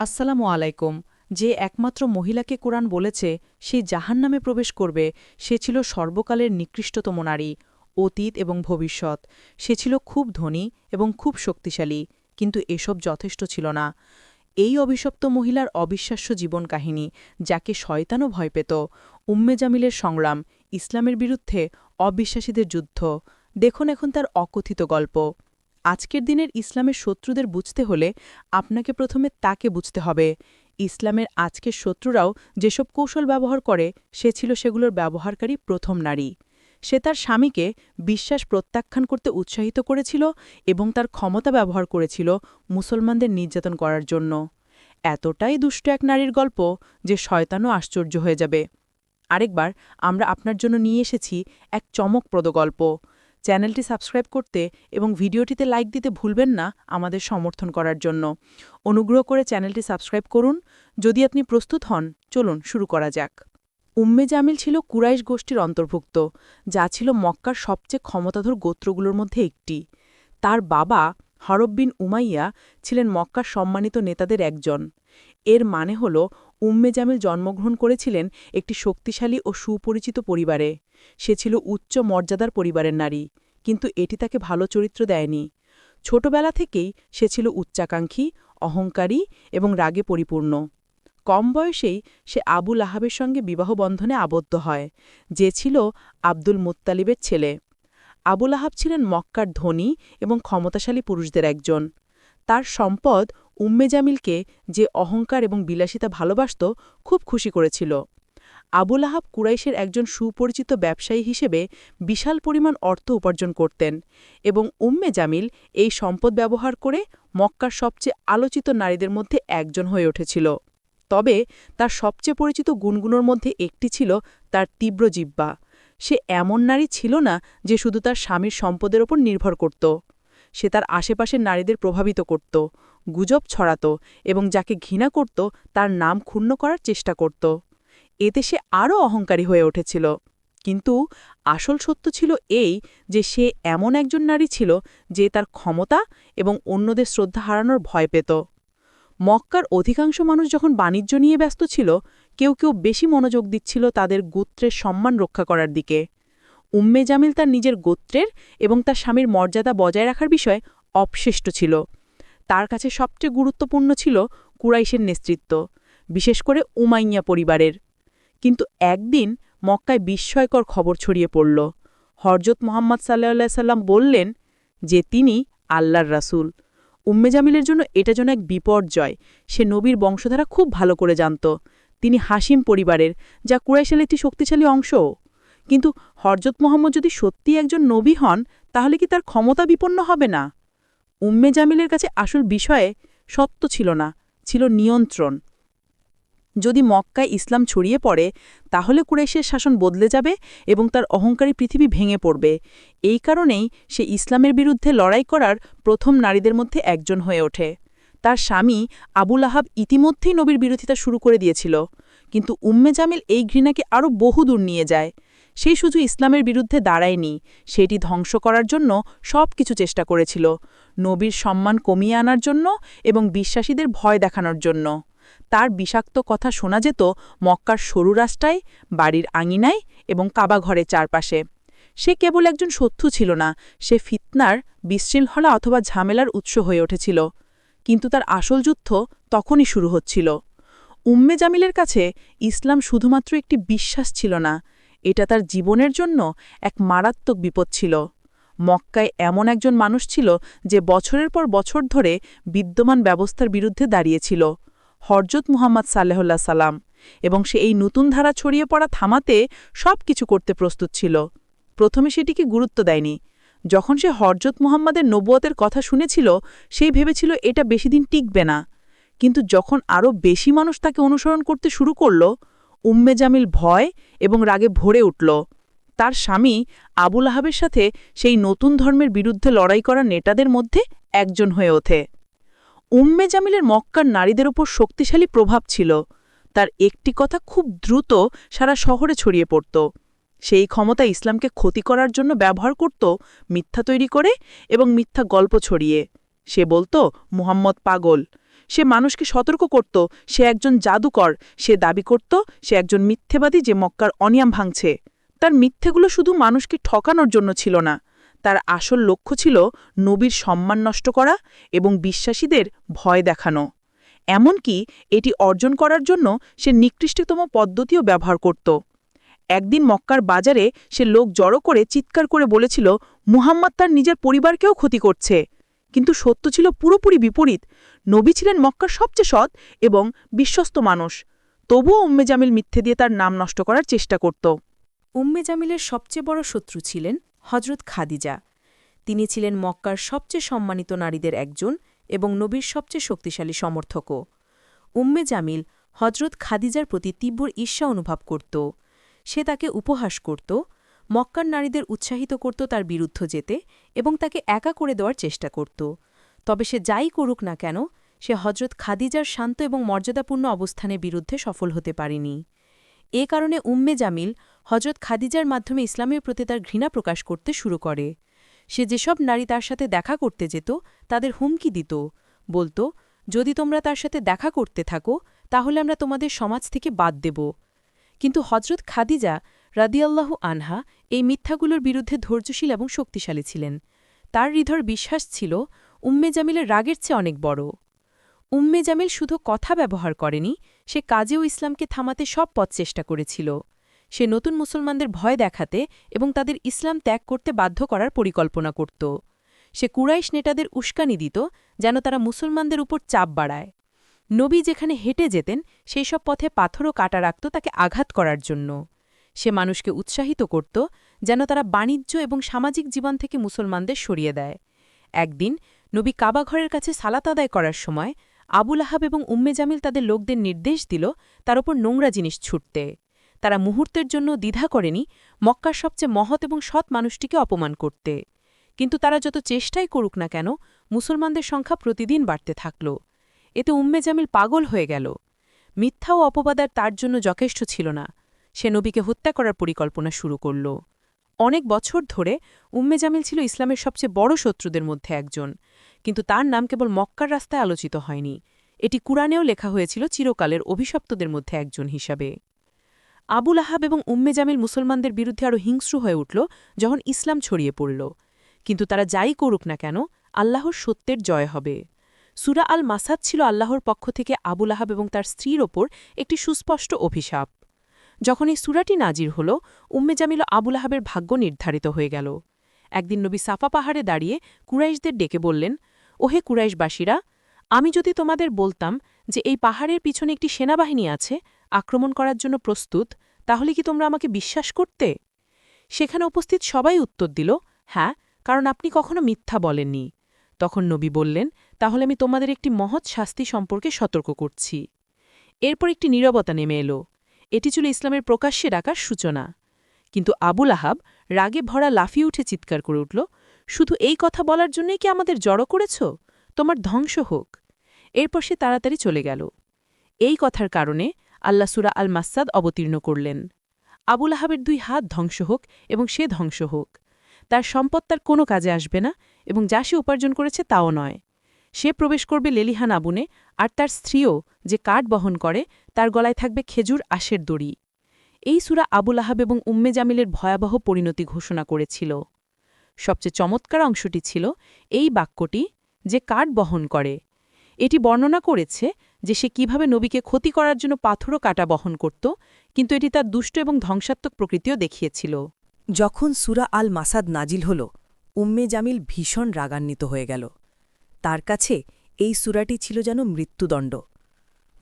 আসসালামু আলাইকুম, যে একমাত্র মহিলাকে কোরআন বলেছে, সে জাহান্নামে প্রবেশ করবে, সে ছিল সর্বকালের নিকৃষ্টতম নারী, অতীত এবং ভবিষ্যৎ। সে ছিল খুব ধনী এবং খুব শক্তিশালী, কিন্তু এসব যথেষ্ট ছিল না। এই অভিশপ্ত মহিলার অবিশ্বাস্য জীবন কাহিনী, যাকে শয়তানও ভয় পেত, উম্মে জামিলের সংগ্রাম, ইসলামের বিরুদ্ধে অবিশ্বাসীদের যুদ্ধ। দেখুন এখন তার অকথিত গল্প। আজকের দিনের ইসলামের শত্রুদের বুঝতে হলে আপনাকে প্রথমে তাকে বুঝতে হবে। ইসলামের আজকের শত্রুরাও যেসব কৌশল ব্যবহার করে, সে ছিল সেগুলোর ব্যবহারকারী প্রথম নারী। সে তার স্বামীকে বিশ্বাস প্রত্যাখ্যান করতে উৎসাহিত করেছিল এবং তার ক্ষমতা ব্যবহার করেছিল মুসলমানদের নির্যাতন করার জন্য। এতটাই দুষ্ট এক নারীর গল্প যে শয়তানও আশ্চর্য হয়ে যাবে। আরেকবার আমরা আপনার জন্য নিয়ে এসেছি এক চমকপ্রদ গল্প। চ্যানেলটি সাবস্ক্রাইব করতে এবং ভিডিওটিতে লাইক দিতে ভুলবেন না আমাদের সমর্থন করার জন্য। অনুগ্রহ করে চ্যানেলটি সাবস্ক্রাইব করুন। যদি আপনি প্রস্তুত হন, চলুন শুরু করা যাক। উম্মে জামিল ছিল কুরাইশ গোষ্ঠীর অন্তর্ভুক্ত, যা ছিল মক্কার সবচেয়ে ক্ষমতাধর গোত্রগুলোর মধ্যে একটি। তার বাবা হরব বিন উমাইয়া ছিলেন মক্কার সম্মানিত নেতাদের একজন। এর মানে হল, উম্মে জামিল জন্মগ্রহণ করেছিলেন একটি শক্তিশালী ও সুপরিচিত পরিবারে। সে ছিল উচ্চ মর্যাদার পরিবারের নারী। কিন্তু এটি তাকে ভালো চরিত্র দেয়নি। ছোটবেলা থেকেই সে ছিল উচ্চাকাঙ্ক্ষী, অহংকারী এবং রাগে পরিপূর্ণ। কম বয়সেই সে আবুল আহাবের সঙ্গে বিবাহ বন্ধনে আবদ্ধ হয়, যে ছিল আব্দুল মুত্তালিবের ছেলে। আবুল আহাব ছিলেন মক্কার ধনী এবং ক্ষমতাশালী পুরুষদের একজন। তার সম্পদ উম্মে জামিলকে যে অহংকার এবং বিলাসিতা ভালোবাসত, খুব খুশি করেছিল। আবুল আহাব কুরাইশের একজন সুপরিচিত ব্যবসায়ী হিসেবে বিশাল পরিমাণ অর্থ উপার্জন করতেন এবং উম্মে জামিল এই সম্পদ ব্যবহার করে মক্কার সবচেয়ে আলোচিত নারীদের মধ্যে একজন হয়ে উঠেছিল। তবে তার সবচেয়ে পরিচিত গুণগুলোর মধ্যে একটি ছিল তার তীব্র জিব্বা সে এমন নারী ছিল না যে শুধু তার স্বামীর সম্পদের ওপর নির্ভর করত। সে তার আশেপাশের নারীদের প্রভাবিত করত, গুজব ছড়াত এবং যাকে ঘৃণা করত তার নাম ক্ষুণ্ণ করার চেষ্টা করত। এতে সে আরও অহংকারী হয়ে উঠেছিল। কিন্তু আসল সত্য ছিল এই যে সে এমন একজন নারী ছিল যে তার ক্ষমতা এবং অন্যদের শ্রদ্ধা হারানোর ভয় পেত। মক্কার অধিকাংশ মানুষ যখন বাণিজ্য নিয়ে ব্যস্ত ছিল, কেউ কেউ বেশি মনোযোগ দিচ্ছিল তাদের গোত্রের সম্মান রক্ষা করার দিকে। উম্মে জামিল তার নিজের গোত্রের এবং তার স্বামীর মর্যাদা বজায় রাখার বিষয়ে অবশিষ্ট ছিল। তার কাছে সবচেয়ে গুরুত্বপূর্ণ ছিল কুরাইশের নেতৃত্ব, বিশেষ করে উমাইয়া পরিবারের। কিন্তু একদিন মক্কায় বিস্ময়কর খবর ছড়িয়ে পড়ল। হরজত মোহাম্মদ সাল্লাহ সাল্লাম বললেন যে, তিনি আল্লাহর রাসুল। উম্মে জামিলের জন্য এটা যেন এক বিপর্যয়। সে নবীর বংশধারা খুব ভালো করে জানত। তিনি হাসিম পরিবারের, যা কুরাইশের একটি শক্তিশালী অংশ। কিন্তু হরজত মোহাম্মদ যদি সত্যি একজন নবী হন, তাহলে কি তার ক্ষমতা বিপন্ন হবে না? উম্মে জামিলের কাছে আসল বিষয়ে সত্য ছিল না, ছিল নিয়ন্ত্রণ। যদি মক্কায় ইসলাম ছড়িয়ে পড়ে, তাহলে কুরেশের শাসন বদলে যাবে এবং তার অহংকারী পৃথিবী ভেঙে পড়বে। এই কারণেই সে ইসলামের বিরুদ্ধে লড়াই করার প্রথম নারীদের মধ্যে একজন হয়ে ওঠে। তার স্বামী আবুল আহাব ইতিমধ্যেই নবীর বিরোধিতা শুরু করে দিয়েছিল। কিন্তু উম্মে জামিল এই ঘৃণাকে আরও বহুদূর নিয়ে যায়। সেই শুধু ইসলামের বিরুদ্ধে দাঁড়ায়নি, সেটি ধ্বংস করার জন্য সব কিছু চেষ্টা করেছিল, নবীর সম্মান কমিয়ে আনার জন্য এবং বিশ্বাসীদের ভয় দেখানোর জন্য। তার বিষাক্ত কথা শোনা যেত মক্কার সরু রাস্তায়, বাড়ির আঙিনায় এবং কাবাঘরের চারপাশে। সে কেবল একজন শত্রু ছিল না, সে ফিতনার বিশৃঙ্খলা অথবা ঝামেলার উৎস হয়ে উঠেছিল। কিন্তু তার আসল যুদ্ধ তখনই শুরু হচ্ছিল। উম্মে জামিলের কাছে ইসলাম শুধুমাত্র একটি বিশ্বাস ছিল না, এটা তার জীবনের জন্য এক মারাত্মক বিপদ ছিল। মক্কায় এমন একজন মানুষ ছিল যে বছরের পর বছর ধরে বিদ্যমান ব্যবস্থার বিরুদ্ধে দাঁড়িয়েছিল হরজত মুহাম্মদ সাল্লাহুল্লাহ সাল্লাম এবং সে এই নতুন ধারা ছড়িয়ে পড়া থামাতে সব কিছু করতে প্রস্তুত ছিল। প্রথমে সেটিকে গুরুত্ব দেয়নি। যখন সে হরজত মুহাম্মাদের নবুয়তের কথা শুনেছিল সেই ভেবেছিল এটা বেশি দিন টিকবে না। কিন্তু যখন আরও বেশি মানুষ তাকে অনুসরণ করতে শুরু করল, উম্মে জামিল ভয় এবং রাগে ভরে উঠল। তার স্বামী আবুল আহাবের সাথে সেই নতুন ধর্মের বিরুদ্ধে লড়াই করা নেতাদের মধ্যে একজন হয়ে ওঠে। উম্মে জামিলের মক্কার নারীদের ওপর শক্তিশালী প্রভাব ছিল। তার একটি কথা খুব দ্রুত সারা শহরে ছড়িয়ে পড়ত। সেই ক্ষমতা ইসলামকে ক্ষতি করার জন্য ব্যবহার করত মিথ্যা তৈরি করে এবং মিথ্যা গল্প ছড়িয়ে। সে বলতো, মুহাম্মদ পাগল। সে মানুষকে সতর্ক করত, সে একজন জাদুকর, সে দাবি করত, সে একজন মিথ্যেবাদী যে মক্কার অনিয়াম ভাঙছে। তার মিথ্যেগুলো শুধু মানুষকে ঠকানোর জন্য ছিল না তার আসল লক্ষ্য ছিল নবীর সম্মান নষ্ট করা এবং বিশ্বাসীদের ভয় দেখানো। এমনকি এটি অর্জন করার জন্য সে নিকৃষ্টতম পদ্ধতিও ব্যবহার করত। একদিন মক্কার বাজারে সে লোক জড়ো করে চিৎকার করে বলেছিল, মুহাম্মদ তার নিজের পরিবারকেও ক্ষতি করছে। কিন্তু সত্য ছিল পুরোপুরি বিপরীত। নবী ছিলেন মক্কার সবচেয়ে সৎ এবং বিশ্বস্ত মানুষ। তবুও উম্মে জামিল মিথ্যে দিয়ে তার নাম নষ্ট করার চেষ্টা করত। উম্মে জামিলের সবচেয়ে বড় শত্রু ছিলেন হজরত খাদিজা। তিনি ছিলেন মক্কার সবচেয়ে সম্মানিত নারীদের একজন এবং নবীর সবচেয়ে শক্তিশালী সমর্থকও। উম্মে জামিল হজরত খাদিজার প্রতি তীব্র ঈর্ষা অনুভব করত। সে তাকে উপহাস করত, মক্কার নারীদের উৎসাহিত করত তার বিরুদ্ধ যেতে এবং তাকে একা করে দেওয়ার চেষ্টা করত। তবে সে যাই করুক না কেন, সে হজরত খাদিজার শান্ত এবং মর্যাদাপূর্ণ অবস্থানের বিরুদ্ধে সফল হতে পারেনি। এ কারণে উম্মে জামিল হজরত খাদিজার মাধ্যমে ইসলামের প্রতি তার ঘৃণা প্রকাশ করতে শুরু করে। সে যেসব নারী তার সাথে দেখা করতে যেত, তাদের হুমকি দিত। বলতো, যদি তোমরা তার সাথে দেখা করতে থাকো, তাহলে আমরা তোমাদের সমাজ থেকে বাদ দেব। কিন্তু হজরত খাদিজা রাদিয়াল্লাহু আনহা এই মিথ্যাগুলোর বিরুদ্ধে ধৈর্যশীল এবং শক্তিশালী ছিলেন। তার হৃদয় বিশ্বাস ছিল, উম্মে জামিলের রাগের চেয়ে অনেক বড়। উম্মে জামিল শুধু কথা ব্যবহার করেনি, সে কাজেও ইসলামকে থামাতে সব পথ চেষ্টা করেছিল। সে নতুন মুসলমানদের ভয় দেখাতে এবং তাদের ইসলাম ত্যাগ করতে বাধ্য করার পরিকল্পনা করত। সে কুরাইশ নেতাদের উস্কানি দিত যেন তারা মুসলমানদের উপর চাপ বাড়ায়। নবী যেখানে হেঁটে যেতেন, সেই সব পথে পাথরও কাটা রাখত তাকে আঘাত করার জন্য। সে মানুষকে উৎসাহিত করত যেন তারা বাণিজ্য এবং সামাজিক জীবন থেকে মুসলমানদের সরিয়ে দেয়। একদিন নবী কাবাঘরের কাছে সালাত আদায় করার সময় আবুল আহাব এবং উম্মে জামিল তাদের লোকদের নির্দেশ দিল তার ওপর নোংরা জিনিস ছুটতে। তারা মুহূর্তের জন্য দ্বিধা করেনি মক্কার সবচেয়ে মহৎ এবং সৎ মানুষটিকে অপমান করতে। কিন্তু তারা যত চেষ্টাই করুক না কেন, মুসলমানদের সংখ্যা প্রতিদিন বাড়তে থাকল। এতে উম্মে জামিল পাগল হয়ে গেল। মিথ্যা ও অপবাদার তার জন্য যথেষ্ট ছিল না। সে নবীকে হত্যা করার পরিকল্পনা শুরু করল। অনেক বছর ধরে উম্মে জামিল ছিল ইসলামের সবচেয়ে বড় শত্রুদের মধ্যে একজন। কিন্তু তার নাম কেবল মক্কার রাস্তায় আলোচিত হয়নি। এটি কুরআনেও লেখা হয়েছিল চিরকালের অভিশপ্তদের মধ্যে একজন হিসাবে। আবুল আহাব এবং উম্মে জামিল মুসলমানদের বিরুদ্ধে আরও হিংস্র হয়ে উঠল যখন ইসলাম ছড়িয়ে পড়ল। কিন্তু তারা যাই করুক না কেন, আল্লাহর সত্যের জয় হবে। সুরা আল মাসাদ ছিল আল্লাহর পক্ষ থেকে আবুল আহাব এবং তার স্ত্রীর ওপর একটি সুস্পষ্ট অভিশাপ। যখন এই সুরাটি নাজির হল, উম্মে জামিল আবুল আহাবের ভাগ্য নির্ধারিত হয়ে গেল। একদিন নবী সাফা পাহাড়ে দাঁড়িয়ে কুরাইশদের ডেকে বললেন, ওহে কুরাইশবাসীরা, আমি যদি তোমাদের বলতাম যে এই পাহাড়ের পিছনে একটি সেনাবাহিনী আছে আক্রমণ করার জন্য প্রস্তুত, তাহলে কি তোমরা আমাকে বিশ্বাস করতে? সেখানে উপস্থিত সবাই উত্তর দিল হ্যাঁ কারণ আপনি কখনো মিথ্যা বলেননি। তখন নবী বললেন, তাহলে আমি তোমাদের একটি মহৎ শাস্তি সম্পর্কে সতর্ক করছি। এরপর একটি নীরবতা নেমে এলো। এটি ছিল ইসলামের প্রকাশ্যে ডাকার সূচনা। কিন্তু আবুল আহাব রাগে ভরা লাফিয়ে উঠে চিৎকার করে উঠল, শুধু এই কথা বলার জন্যই কি আমাদের জড়ো করেছ? তোমার ধ্বংস হোক। এরপর সে তাড়াতাড়ি চলে গেল। এই কথার কারণে আল্লাহ সুরা আল মাসাদ অবতীর্ণ করলেন। আবুল আহাবের দুই হাত ধ্বংস হোক এবং সে ধ্বংস হোক। তার সম্পদ তার কোনো কাজে আসবে না এবং যা সে উপার্জন করেছে তাও নয়। সে প্রবেশ করবে লেলিহান আবুনে, আর তার স্ত্রীও যে কাঠ বহন করে, তার গলায় থাকবে খেজুর আশের দড়ি। এই সুরা আবুল আহাব এবং উম্মে জামিলের ভয়াবহ পরিণতি ঘোষণা করেছিল। সবচেয়ে চমৎকার অংশটি ছিল এই বাক্যটি যে কাঠ বহন করে। এটি বর্ণনা করেছে যে সে কীভাবে নবীকে ক্ষতি করার জন্য পাথরও কাটা বহন করত, কিন্তু এটি তার দুষ্ট এবং ধ্বংসাত্মক প্রকৃতিও দেখিয়েছিল। যখন সুরা আল মাসাদ নাজিল হল, উম্মে জামিল ভীষণ রাগান্বিত হয়ে গেল। তার কাছে এই সুরাটি ছিল যেন মৃত্যুদণ্ড।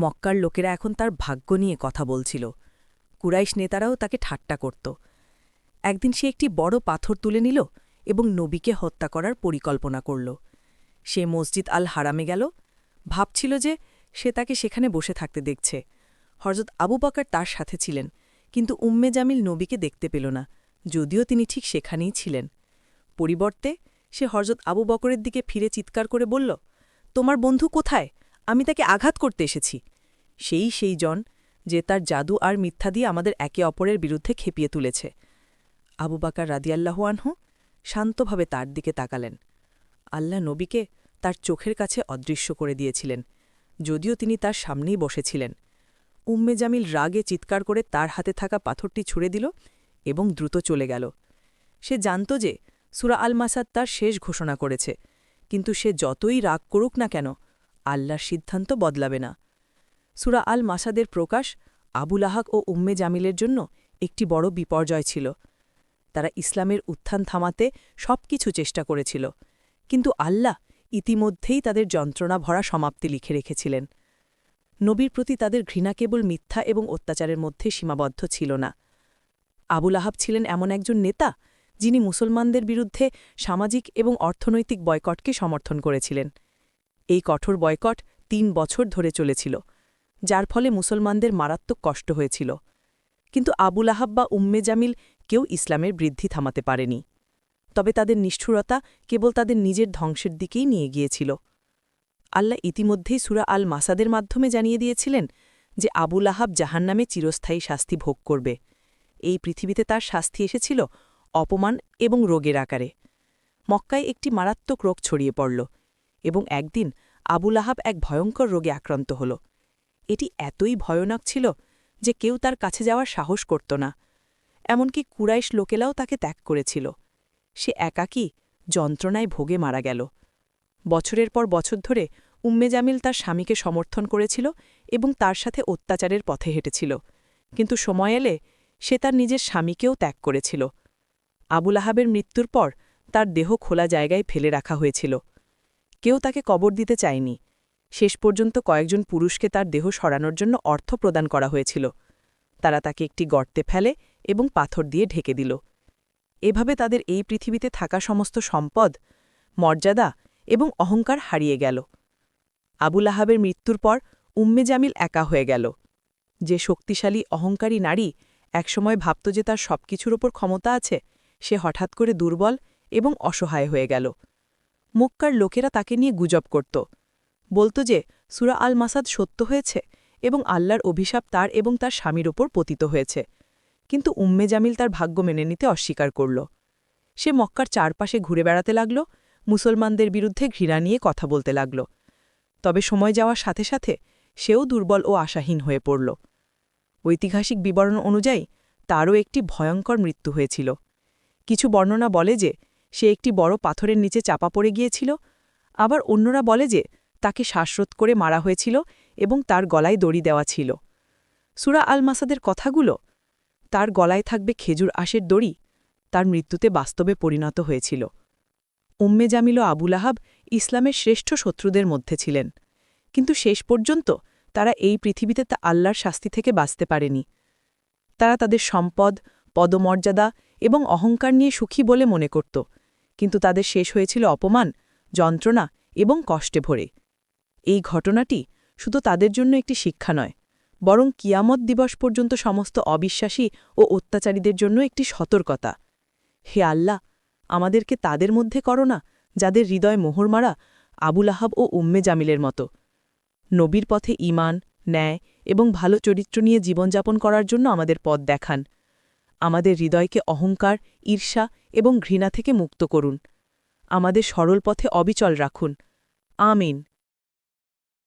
মক্কার লোকেরা এখন তার ভাগ্য নিয়ে কথা বলছিল। কুরাইশ নেতারাও তাকে ঠাট্টা করত। একদিন সে একটি বড় পাথর তুলে নিল এবং নবীকে হত্যা করার পরিকল্পনা করল। সে মসজিদ আল হারামে গেল। ভাবছিল যে সে তাকে সেখানে বসে থাকতে দেখছে। হরজত আবু বাকার তার সাথে ছিলেন, কিন্তু উম্মে জামিল নবীকে দেখতে পেল না, যদিও তিনি ঠিক সেখানেই ছিলেন। পরিবর্তে সে হরজত আবু বকরের দিকে ফিরে চিৎকার করে বলল, তোমার বন্ধু কোথায়? আমি তাকে আঘাত করতে এসেছি। সেই সেই জন যে তার জাদু আর মিথ্যা দিয়ে আমাদের একে অপরের বিরুদ্ধে খেপিয়ে তুলেছে। আবু বাকার রাদিয়াল্লাহু আনহু শান্তভাবে তার দিকে তাকালেন। আল্লাহ নবীকে তার চোখের কাছে অদৃশ্য করে দিয়েছিলেন। যদিও তিনি তার সামনেই বসেছিলেন। উম্মে জামিল রাগে চিৎকার করে তার হাতে থাকা পাথরটি ছুড়ে দিল এবং দ্রুত চলে গেল। সে জানত যে সুরা আল মাসাদ তার শেষ ঘোষণা করেছে, কিন্তু সে যতই রাগ করুক না কেন, আল্লাহর সিদ্ধান্ত বদলাবে না। সুরা আল মাসাদের প্রকাশ আবুল আহাক ও উম্মে জামিলের জন্য একটি বড় বিপর্যয় ছিল। তারা ইসলামের উত্থান থামাতে সব কিছু চেষ্টা করেছিল, কিন্তু আল্লাহ ইতিমধ্যেই তাদের যন্ত্রণা ভরা সমাপ্তি লিখে রেখেছিলেন। নবীর প্রতি তাদের ঘৃণা কেবল মিথ্যা এবং অত্যাচারের মধ্যে সীমাবদ্ধ ছিল না। আবুল আহাব ছিলেন এমন একজন নেতা যিনি মুসলমানদের বিরুদ্ধে সামাজিক এবং অর্থনৈতিক বয়কটকে সমর্থন করেছিলেন। এই কঠোর বয়কট তিন বছর ধরে চলেছিল, যার ফলে মুসলমানদের মারাত্মক কষ্ট হয়েছিল। কিন্তু আবুল আহাব বা উম্মে জামিল কেউ ইসলামের বৃদ্ধি থামাতে পারেনি। তবে তাদের নিষ্ঠুরতা কেবল তাদের নিজের ধ্বংসের দিকেই নিয়ে গিয়েছিল। আল্লাহ ইতিমধ্যেই সুরা আল মাসাদের মাধ্যমে জানিয়ে দিয়েছিলেন যে আবুল আহাব জাহান্নামে চিরস্থায়ী শাস্তি ভোগ করবে। এই পৃথিবীতে তার শাস্তি এসেছিল অপমান এবং রোগের আকারে। মক্কায় একটি মারাত্মক রোগ ছড়িয়ে পড়ল এবং একদিন আবুল আহাব এক ভয়ঙ্কর রোগে আক্রান্ত হল। এটি এতই ভয়ানক ছিল যে কেউ তার কাছে যাওয়ার সাহস করত না। এমনকি কুরাইশ লোকেলাও তাকে ত্যাগ করেছিল। সে একাকী যন্ত্রণায় ভোগে মারা গেল। বছরের পর বছর ধরে উম্মে জামিল তার স্বামীকে সমর্থন করেছিল এবং তার সাথে অত্যাচারের পথে হেঁটেছিল। কিন্তু সময় এলে সে তার নিজের স্বামীকেও ত্যাগ করেছিল। আবুল আহাবের মৃত্যুর পর তার দেহ খোলা জায়গায় ফেলে রাখা হয়েছিল। কেউ তাকে কবর দিতে চায়নি। শেষ পর্যন্ত কয়েকজন পুরুষকে তার দেহ সরানোর জন্য অর্থ প্রদান করা হয়েছিল। তারা তাকে একটি গর্তে ফেলে এবং পাথর দিয়ে ঢেকে দিল। এভাবে তাদের এই পৃথিবীতে থাকা সমস্ত সম্পদ, মর্যাদা এবং অহংকার হারিয়ে গেল। আবুল আহাবের মৃত্যুর পর উম্মে জামিল একা হয়ে গেল। যে শক্তিশালী, অহংকারী নারী একসময় ভাবত যে তার সব কিছুর ওপর ক্ষমতা আছে, সে হঠাৎ করে দুর্বল এবং অসহায় হয়ে গেল। মক্কার লোকেরা তাকে নিয়ে গুজব করত। বলত যে, সুরা আল মাসাদ সত্য হয়েছে এবং আল্লাহর অভিশাপ তার এবং তার স্বামীর ওপর পতিত হয়েছে। কিন্তু উম্মে জামিল তার ভাগ্য মেনে নিতে অস্বীকার করল। সে মক্কার চারপাশে ঘুরে বেড়াতে লাগল, মুসলমানদের বিরুদ্ধে ঘৃণা নিয়ে কথা বলতে লাগল। তবে সময় যাওয়ার সাথে সাথে সেও দুর্বল ও আশাহীন হয়ে পড়ল। ঐতিহাসিক বিবরণ অনুযায়ী তারও একটি ভয়ঙ্কর মৃত্যু হয়েছিল। কিছু বর্ণনা বলে যে সে একটি বড় পাথরের নিচে চাপা পড়ে গিয়েছিল, আবার অন্যরা বলে যে তাকে শ্বাসরোধ করে মারা হয়েছিল এবং তার গলায় দড়ি দেওয়া ছিল। সুরা আল মাসাদের কথাগুলো তার গলায় থাকবে খেজুর আশের দড়ি, তার মৃত্যুতে বাস্তবে পরিণত হয়েছিল। উম্মে জামিল আবুল আহাব ইসলামের শ্রেষ্ঠ শত্রুদের মধ্যে ছিলেন। কিন্তু শেষ পর্যন্ত তারা এই পৃথিবীতে তা আল্লাহর শাস্তি থেকে বাঁচতে পারেনি। তারা তাদের সম্পদ, পদমর্যাদা এবং অহংকার নিয়ে সুখী বলে মনে করত। কিন্তু তাদের শেষ হয়েছিল অপমান, যন্ত্রণা এবং কষ্টে ভরে। এই ঘটনাটি শুধু তাদের জন্য একটি শিক্ষা নয় বরং কিয়ামত দিবস পর্যন্ত সমস্ত অবিশ্বাসী ও অত্যাচারীদের জন্য একটি সতর্কতা। হে আল্লাহ, আমাদেরকে তাদের মধ্যে করো না, যাদের হৃদয় মোহর মারা আবুল আহাব ও উম্মে জামিলের মতো। নবীর পথে ইমান ন্যায় এবং ভালো চরিত্র নিয়ে জীবনযাপন করার জন্য আমাদের পথ দেখান। আমাদের হৃদয়কে অহংকার, ঈর্ষা এবং ঘৃণা থেকে মুক্ত করুন। আমাদের সরল পথে অবিচল রাখুন। আমিন।